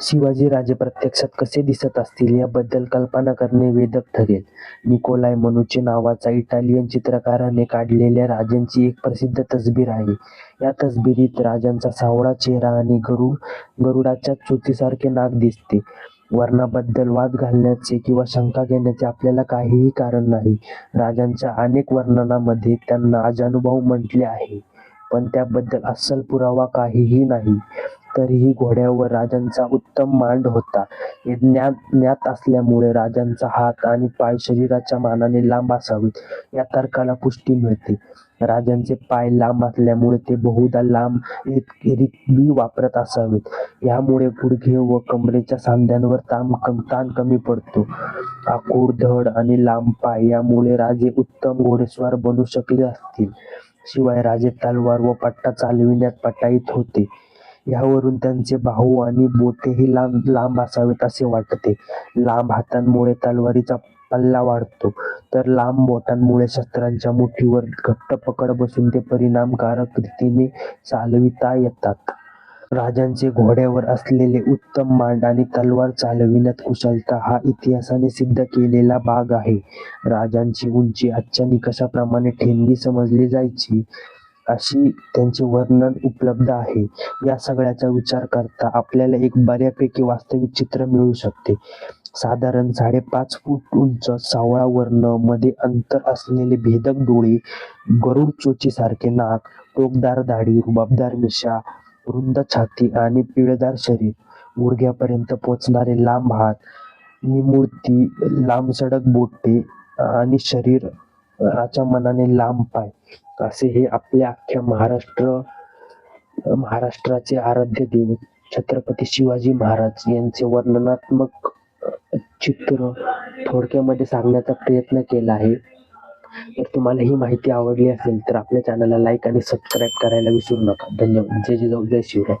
शिवाजीराजे प्रत्यक्षात कसे दिसत असतील याबद्दल कल्पना करणे वेदक ठरेल. निकोलाय मनुचे नावाचा इटालियन चित्रकाराने काढलेल्या राजांची एक प्रसिद्ध तसबीर आहे. या तसबिरीत राजांचा सावळा चेहरा आणि गरुड गरुडाच्या चुतीसारखे नाक दिसते. वर्णाबद्दल वाद घालण्याचे किंवा शंका घेण्याचे आपल्याला काहीही कारण नाही. राजांच्या अनेक वर्णनामध्ये त्यांना अजानुबाहू म्हटले आहे, पण त्याबद्दल अस्सल पुरावा काहीही नाही. तरीही घोड्यावर राजांचा उत्तम मांड होता हे ज्ञात असल्यामुळे राजांचा हात आणि पाय शरीराच्या मानाने लांब असावेत या तर्काला पुष्टी मिळते. राजांचे पाय लांब असल्यामुळे ते बहुधा लांब रिकबी वापरत असावेत. यामुळे गुडघे व कमरेच्या सांध्यांवर ताण कमी पडतो. आखूड धड आणि लांब पाय यामुळे राजे उत्तम घोडेस्वार बनू शकले असतील. शिवाय राजे तलवार व पट्टा चालविण्यात पटाईत होते. ह्यावरून त्यांचे बाहू आणि बोटेही लांब लांब असावेत असे वाटते. लांब हातांमुळे तलवारीचा पल्ला वाढतो, तर लांब बोटांमुळे शस्त्रांच्या मुठीवर घट्ट पकड बसून ते परिणामकारक रीतीने चालविता येतात. राजांचे घोड्यावर असलेले उत्तम मांड आणि तलवार चालविण्यात कुशलता हा इतिहासाने सिद्ध केलेला भाग आहे. राजांची उंची आजच्या निकषाप्रमाणे ठेंगी समजली जायची, अशी त्यांचे वर्णन उपलब्ध आहे. या सगळ्याचा विचार करता आपल्याला एक बऱ्यापैकी वास्तविक चित्र मिळू शकते. साधारण साडेपाच फूट उंच, सावळा वर्ण, मध्ये अंतर असलेले भेदक डोळे, गरुड-चोचीसारखे नाक, टोकदार दाढी, रुबाबदार मिशा, रुंद छाती आणि पिळदार शरीर, गुडघ्यापर्यंत पोचणारे लांब हात, निमुळती लांबसडक बोटे आणि शरीर आजच्या मनाने लांब पाय, असे हे आपल्या अख्ख्या महाराष्ट्र महाराष्ट्राचे आराध्य देव छत्रपती शिवाजी महाराज यांचे वर्णनात्मक चित्र थोडक्यामध्ये सांगण्याचा प्रयत्न केला आहे. तर तुम्हाला ही माहिती आवडली असेल तर आपल्या चॅनलला लाईक आणि सबस्क्राईब करायला विसरू नका. धन्यवाद. जय जिजाऊ जय शिवराय.